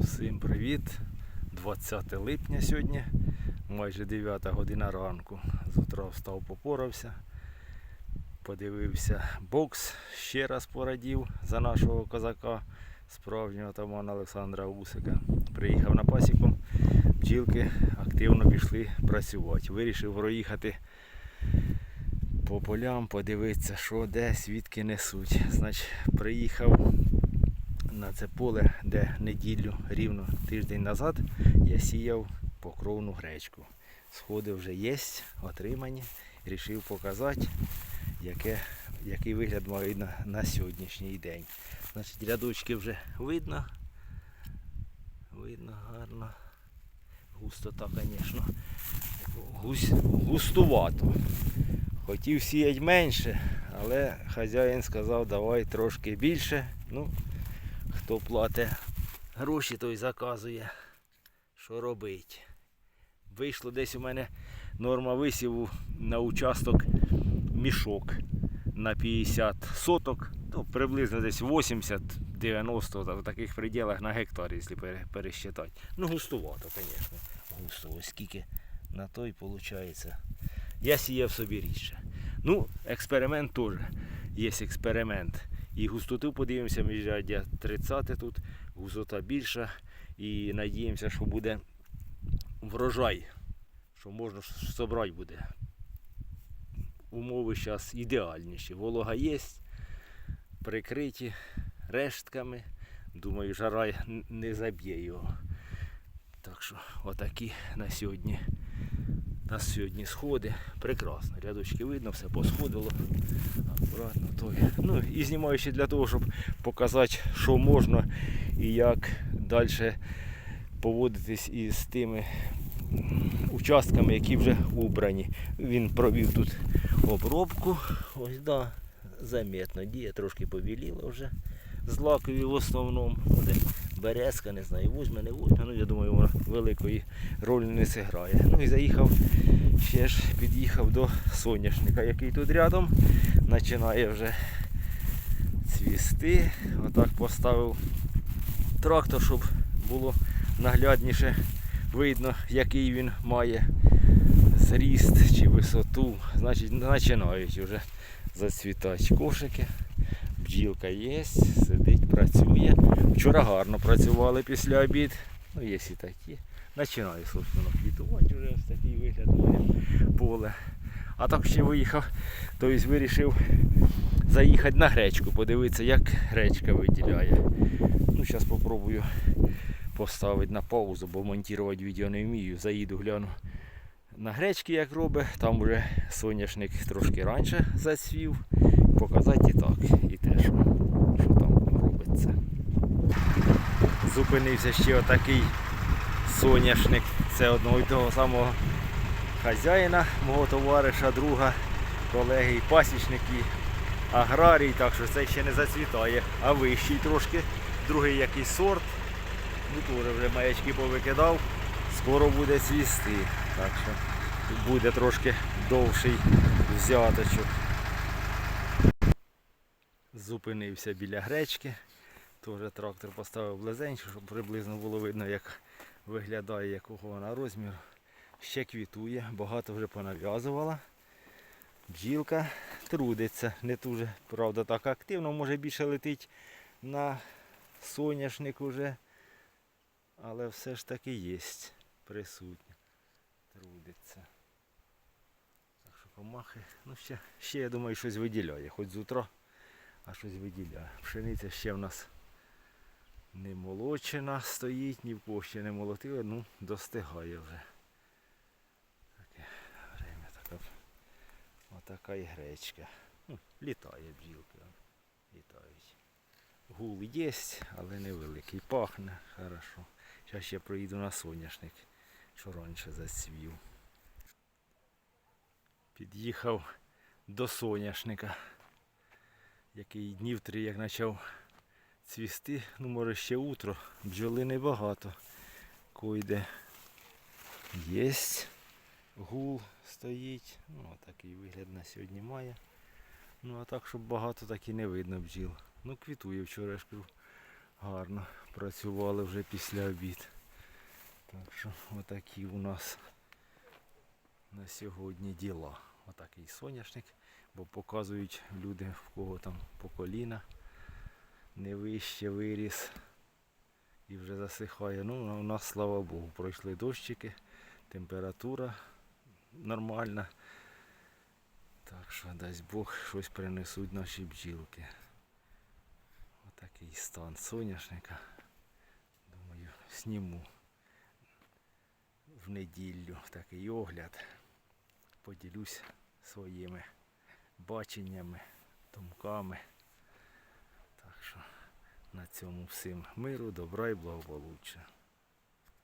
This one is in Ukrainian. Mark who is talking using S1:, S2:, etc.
S1: Всім привіт! 20 липня сьогодні, майже 9 година ранку. З утра встав, попорався, подивився бокс, ще раз порадів за нашого козака, справжнього тамана Олександра Усика. Приїхав на пасіку, бджілки активно пішли працювати. Вирішив проїхати по полям, подивитися, що де, свідки несуть. Значить, приїхав на це поле, де неділю рівно тиждень назад я сіяв покровну гречку. Сходи вже є, отримані. Рішив показати, яке, який вигляд має на, на сьогоднішній день. Значить, рядочки вже видно. Видно гарно. Густота, звісно. Гусь, густувато. Хотів сіяти менше, але хазяїн сказав, давай трошки більше. Ну, Хто платить гроші, той заказує, що робить. Вийшло десь у мене норма висіву на участок мішок на 50 соток, ну, приблизно десь 80-90 в таких пределах на гектар, якщо пересчитати. Ну, густувато, звісно. Густо, ось скільки на той виходить. Я сіяв собі рідше. Ну, експеримент теж. Є експеримент. І густоту подивимося, міжряддя 30 тут, густота більша. І надіємося, що буде врожай, що можна зібрати буде. Умови зараз ідеальніші. Волога є, прикриті рештками. Думаю, жара не заб'є його. Так що отакі на сьогодні. На сьогодні сходи. Прекрасно. Рядочки видно, все посходило. Акуратно той. Ну і знімаю ще для того, щоб показати, що можна і як далі поводитись із тими участками, які вже убрані. Він провів тут обробку. Ось да, заметно діє, трошки побіліло вже. Злакові в основному. Березка, не знаю, возьме, не возьме. Ну, я думаю, вона великої ролі не зіграє. Ну і заїхав, ще ж під'їхав до соняшника, який тут рядом. Починає вже цвісти. Отак поставив трактор, щоб було наглядніше видно, який він має зріст чи висоту. Значить, починають вже зацвітати кошики. Бджілка є, сидить, працює. Вчора гарно працювали після обід. Ну, є і такі. Починає, собственно, квітувати вже ось такий вигляд поле. А так ще виїхав, тобто вирішив заїхати на гречку, подивитися, як гречка виділяє. Ну, зараз спробую поставити на паузу, бо монтувати відео не вмію. Заїду, гляну на гречки, як робить. Там вже соняшник трошки раніше зацвів. Показати і так, і те, що, що там робиться. Зупинився ще отакий соняшник. Це одного і того самого хазяїна, мого товариша, друга, колеги і пасічник, і аграрій, так що це ще не зацвітає, а вищий трошки, другий якийсь сорт. Ну теж вже маячки повикидав, скоро буде цвісти. Так що буде трошки довший взяточок. Зупинився біля гречки. Теж трактор поставив близенько, щоб приблизно було видно, як виглядає, якого вона розміру. Ще квітує, багато вже понав'язувала. Бджілка трудиться, не дуже, правда, так активно, може більше летить на соняшник уже. Але все ж таки є присутня. Трудиться. Так що комахи, ну ще, ще я думаю, щось виділяє, хоч з утра, а щось виділяє. Пшениця ще в нас не молочена стоїть, ні в кого ще не молотили, ну достигає вже. Таке время така. Отака і гречка. Ну, літає бджілки. Літають. Гул є, але невеликий. Пахне хорошо. Зараз ще проїду на соняшник, що раніше зацвів. Під'їхав до соняшника, який днів три як почав цвісти, ну може ще утро, бджоли небагато. Койде єсть. Гул стоїть. Ну, такий вигляд на сьогодні має. Ну а так, щоб багато так і не видно бджіл. Ну квітує вчора, гарно. працювали вже після обід. Так що отакі у нас на сьогодні діла. Отакий соняшник, бо показують люди, в кого там по коліна не вище виріс і вже засихає. Ну, у нас, слава Богу, пройшли дощики, температура нормальна. Так що дасть Бог щось принесуть наші бджілки. Отакий стан соняшника. Думаю, сніму в неділю такий огляд. Поділюсь своїми баченнями, думками. Так що на цьому всім миру, добра і благополуччя.